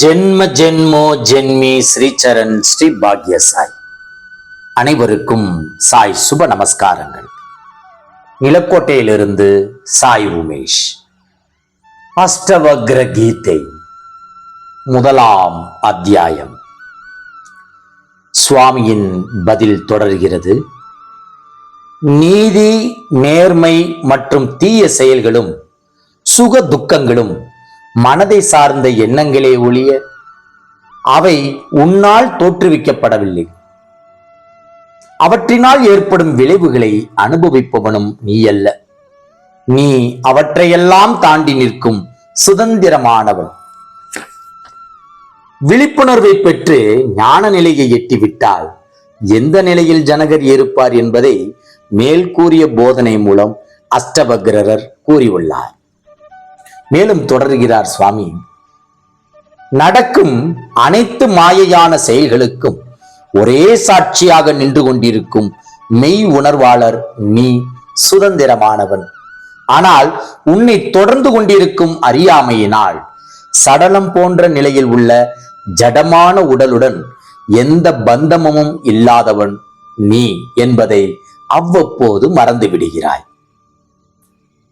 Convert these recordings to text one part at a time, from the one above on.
ஜென்ம ஜென்மோ ஜென்மி ஸ்ரீச்சரண் ஸ்ரீ பாக்ய சாய். அனைவருக்கும் சாய் சுப நமஸ்காரங்கள். நிலக்கோட்டையிலிருந்து சாய் உமேஷ். அஷ்டவக்ர கீதை முதலாம் அத்தியாயம். சுவாமியின் பதில் தொடர்கிறது. நீதி நேர்மை மற்றும் தீய செயல்களும் சுக துக்கங்களும் மனதை சார்ந்த எண்ணங்களே ஒழிய அவை உன்னால் தோற்றுவிக்கப்படவில்லை. அவற்றினால் ஏற்படும் விளைவுகளை அனுபவிப்பவனும் நீ அல்ல நீ அவற்றையெல்லாம் தாண்டி நிற்கும் சுதந்திரமானவன். விழிப்புணர்வை பெற்று ஞான நிலையை எட்டிவிட்டால் எந்த நிலையில் ஜனகர் இருப்பார் என்பதை மேல் கூறிய போதனை மூலம் அஷ்டபக்ரர் கூறியுள்ளார். மேலும் தொடர்கிறார் சுவாமி. நடக்கும் அனைத்து மாயையான செயல்களுக்கும் ஒரே சாட்சியாக நின்று கொண்டிருக்கும் மெய் உணர்வாளர் நீ சுதந்திரமானவன். ஆனால் உன்னை தொடர்ந்து கொண்டிருக்கும் அறியாமையினால் சடலம் போன்ற நிலையில் உள்ள ஜடமான உடலுடன் எந்த பந்தமும் இல்லாதவன் நீ என்பதை அவ்வப்போது மறந்து விடுகிறாய்.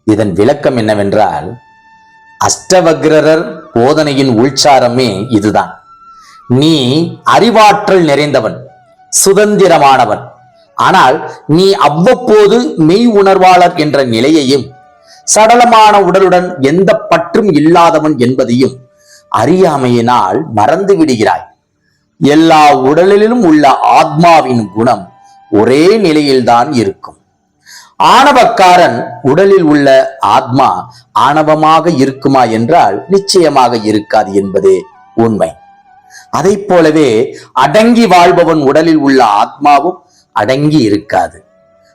இதன் விளக்கம் என்னவென்றால் அஷ்டவக்ரர் போதனையின் உள்சாரமே இதுதான். நீ அறிவாற்றல் நிறைந்தவன் சுதந்திரமானவன். ஆனால் நீ அவ்வப்போது மெய் உணர்வாளர் என்ற நிலையையும் சடலமான உடலுடன் எந்த பற்றும் இல்லாதவன் என்பதையும் அறியாமையினால் மறந்து விடுகிறாய். எல்லா உடலிலும் உள்ள ஆத்மாவின் குணம் ஒரே நிலையில்தான் இருக்கும். ஆணவக்காரன் உடலில் உள்ள ஆத்மா ஆணவமாக இருக்குமா என்றால் நிச்சயமாக இருக்காது என்பதே உண்மை. அதை போலவே அடங்கி வாழ்பவன் உடலில் உள்ள ஆத்மாவும் அடங்கி இருக்காது.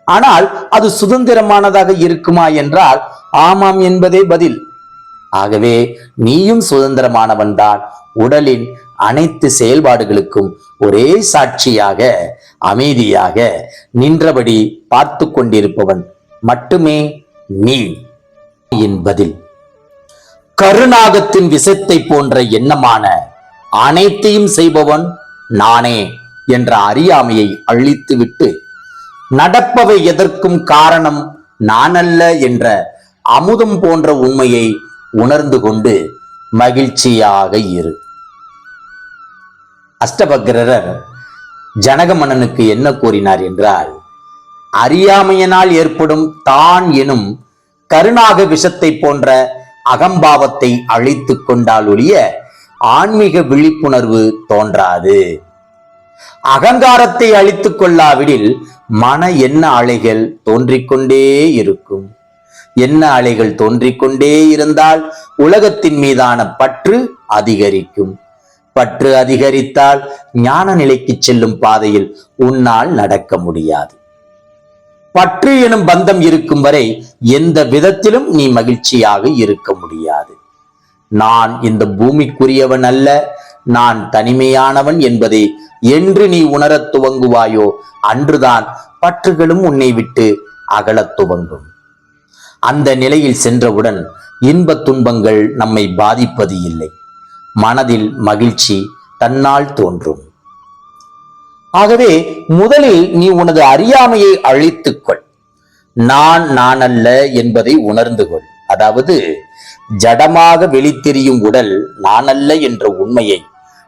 ஆனால் அது சுதந்திரமானதாக இருக்குமா என்றால் ஆமாம் என்பதே பதில். ஆகவே நீயும் சுதந்திரமானவன்தான். உடலின் அனைத்து செயல்பாடுகளுக்கும் ஒரே சாட்சியாக அமைதியாக நின்றபடி பார்த்து கொண்டிருப்பவன் மட்டுமே நீ. என் பதில். கருநாகத்தின் விஷத்தை போன்ற எண்ணமான அனைத்தையும் செய்பவன் நானே என்ற அறியாமையை அழித்துவிட்டு நடப்பவை எதற்கும் காரணம் நானல்ல என்ற அமுதம் போன்ற உண்மையை உணர்ந்து கொண்டு மகிழ்ச்சியாக இரு. அஷ்டபக்ரர் ஜனக மன்னனுக்கு என்ன கூறினார் என்றால் அறியாமையினால் ஏற்படும் தான் எனும் கருணாக விஷத்தை போன்ற அகம்பாவத்தை அழித்து கொண்டால் ஒழிய ஆன்மீக விழிப்புணர்வு தோன்றாது. அகங்காரத்தை அழித்துக் கொள்ளாவிடில் மன எண்ண அலைகள் தோன்றிக்கொண்டே இருக்கும். என்ன அலைகள் தோன்றிக்கொண்டே இருந்தால் உலகத்தின் மீதான பற்று அதிகரிக்கும். பற்று அதிகரித்தால் ஞான நிலைக்கு செல்லும் பாதையில் உன்னால் நடக்க முடியாது. பற்று எனும் பந்தம் இருக்கும் வரை எந்த விதத்திலும் நீ மகிழ்ச்சியாக இருக்க முடியாது. நான் இந்த பூமிக்குரியவன் அல்ல நான் தனிமையானவன் என்பதை என்று நீ உணரத் துவங்குவாயோ? அன்றுதான் பற்றுகளும் உன்னை விட்டு அகலத் துவங்கும். அந்த நிலையில் சென்றவுடன் இன்பத் துன்பங்கள் நம்மை பாதிப்பது இல்லை. மனதில் மகிழ்ச்சி தன்னால் தோன்றும். ஆகவே முதலில் நீ உனது அறியாமையை அழித்துக்கொள் நான் நான் அல்ல என்பதை உணர்ந்து கொள். அதாவது ஜடமாக வெளித்தெரியும் உடல் நான் அல்ல என்ற உண்மையை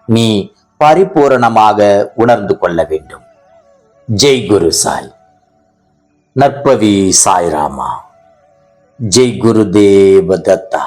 நீ பரிபூரணமாக உணர்ந்து கொள்ள வேண்டும். ஜெய் குரு சாய். நற்பவி சாய்ராமா. ஜெய் குரு தேவ தத்தா